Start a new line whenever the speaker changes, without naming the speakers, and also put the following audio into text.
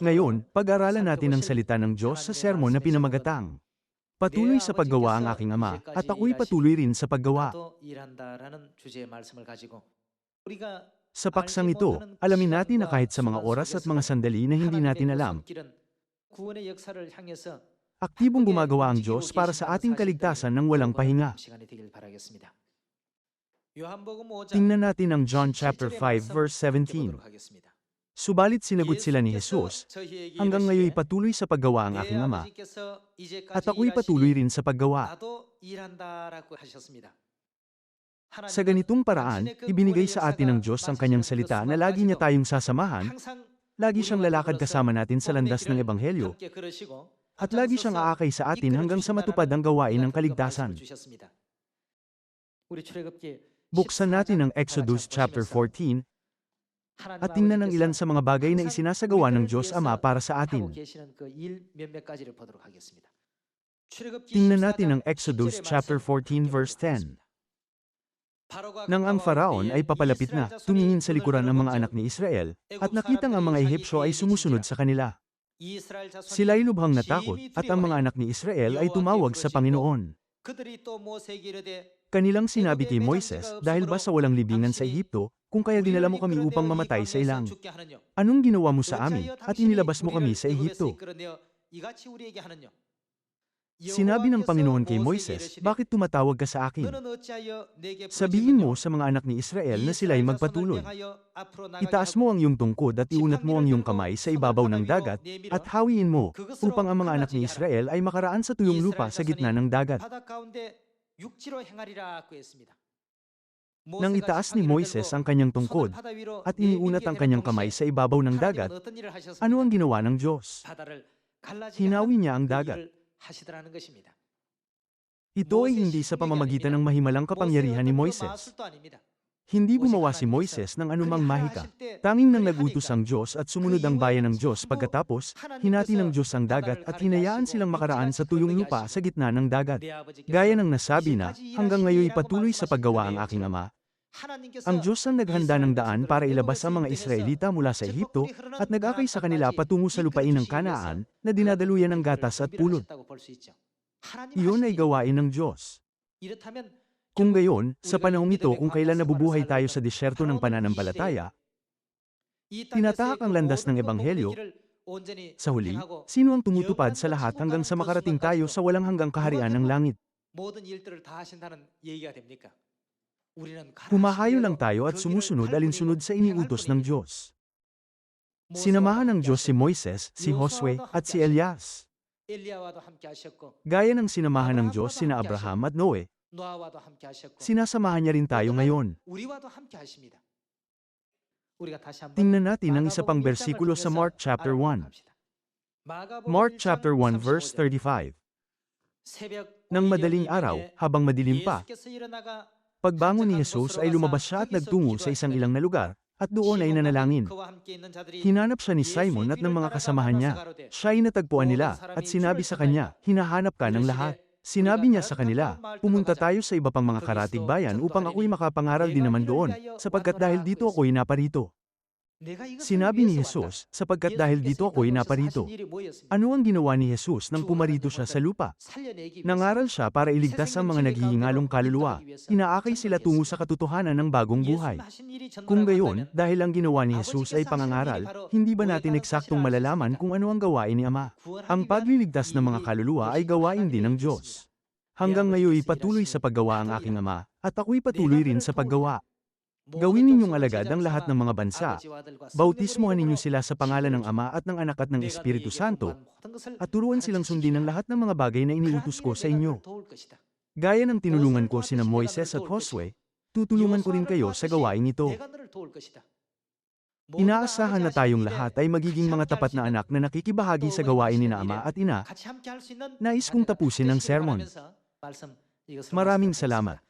Ngayon, pag-aralan natin ang salita ng Diyos sa sermon na pinamagatang. Patuloy sa paggawa ang aking ama at ako'y patuloy rin sa paggawa. Sa paksang ito, alamin natin na kahit sa mga oras at mga sandali na hindi natin alam, aktibong gumagawa ang Diyos para sa ating kaligtasan ng walang pahinga. Tingnan natin ang John chapter 5 verse 17. Subalit sinagot sila ni Jesus, hanggang ngayon patuloy sa paggawa ang aking ama, at ako'y patuloy rin sa paggawa. Sa ganitong paraan, ibinigay sa atin ng Diyos ang kanyang salita na lagi niya tayong sasamahan, lagi siyang lalakad kasama natin sa landas ng Ebanghelyo, at lagi siyang aakay sa atin hanggang sa matupad ang gawain ng kaligtasan. Buksan natin ang Exodus chapter 14, at tingnan ang ilan sa mga bagay na isinasagawa ng Diyos Ama para sa atin. Tingnan natin ang Exodus chapter 14 verse 10. Nang ang Faraon ay papalapit na, tumingin sa likuran ng mga anak ni Israel, at nakitang ang mga Ehipsyo ay sumusunod sa kanila. Sila'y lubhang natakot, at ang mga anak ni Israel ay tumawag sa Panginoon. Kanilang sinabi kay Moises, dahil ba sa walang libingan sa Ehipto, kung kaya dinala mo kami upang mamatay sa ilang. Anong ginawa mo sa amin, at inilabas mo kami sa Ehipto? Sinabi ng Panginoon kay Moises, bakit tumatawag ka sa akin? Sabihin mo sa mga anak ni Israel na sila'y magpatuloy. Itaas mo ang iyong tungkod at iunat mo ang iyong kamay sa ibabaw ng dagat, at hawiin mo, upang ang mga anak ni Israel ay makaraan sa tuyong lupa sa gitna ng dagat. Nang itaas ni Moises ang kanyang tungkod, at iniunat ang kanyang kamay sa ibabaw ng dagat, ano ang ginawa ng Diyos? Hinawi niya ang dagat. Ito ay hindi sa pamamagitan ng mahimalang kapangyarihan ni Moises. Hindi gumawa si Moises ng anumang mahika. Tanging nang nagutos ang Diyos at sumunod ang bayan ng Diyos pagkatapos, hinati ng Diyos ang dagat at hinayaan silang makaraan sa tuyong lupa sa gitna ng dagat. Gaya ng nasabi na, hanggang ngayon patuloy sa paggawa ang aking ama, ang Diyos ang naghanda ng daan para ilabas ang mga Israelita mula sa Ehipto at nag-akay sa kanila patungo sa lupain ng Kanaan na dinadaluyan ng gatas at pulot. Iyon ay gawain ng Diyos. Kung gayon, sa panahong ito kung kailan nabubuhay tayo sa disyerto ng pananampalataya, tinatahak ang landas ng Ebanghelyo, sa huli, sino ang tumutupad sa lahat hanggang sa makarating tayo sa walang hanggang kaharian ng langit? Humahayo lang tayo at sumusunod alinsunod sa iniutos ng Diyos. Sinamahan ng Diyos si Moises, si Josue, at si Elias. Gaya ng sinamahan ng Diyos sina Abraham at Noe, sinasamahan niya rin tayo ngayon. Tingnan natin ang isa pang bersikulo sa Mark chapter 1. Mark chapter 1 verse 35. Nang madaling araw, habang madilim pa, Pagbangon ni Jesus ay lumabas siya at nagtungo sa isang ilang na lugar, at doon ay nanalangin. Hinanap siya ni Simon at ng mga kasamahan niya. Siya ay natagpuan nila, at sinabi sa kanya, hinahanap ka ng lahat. Sinabi niya sa kanila, pumunta tayo sa iba pang mga karatig bayan upang ako'y makapangaral din naman doon, sapagkat dahil dito ako'y naparito. Sinabi ni Jesus, sapagkat dahil dito ako'y naparito. Ano ang ginawa ni Jesus nang pumarito siya sa lupa? Nangaral siya para iligtas ang mga naghihingalong kaluluwa. Inaakay sila tungo sa katotohanan ng bagong buhay. Kung gayon, dahil ang ginawa ni Jesus ay pangangaral, hindi ba natin eksaktong malalaman kung ano ang gawain ni Ama? Ang pagliligtas ng mga kaluluwa ay gawain din ng Diyos. Hanggang ngayon patuloy sa paggawa ang aking Ama, at ako'y patuloy rin sa paggawa. Gawin ninyong alagad ang lahat ng mga bansa. Bautismohan ninyo sila sa pangalan ng Ama at ng Anak at ng Espiritu Santo, at turuan silang sundin ang lahat ng mga bagay na iniutos ko sa inyo. Gaya ng tinulungan ko sina Moises at Josue, tutulungan ko rin kayo sa gawain ito. Inaasahan na tayong lahat ay magiging mga tapat na anak na nakikibahagi sa gawain ni na Ama at Ina. Nais kong tapusin ang sermon. Maraming salamat.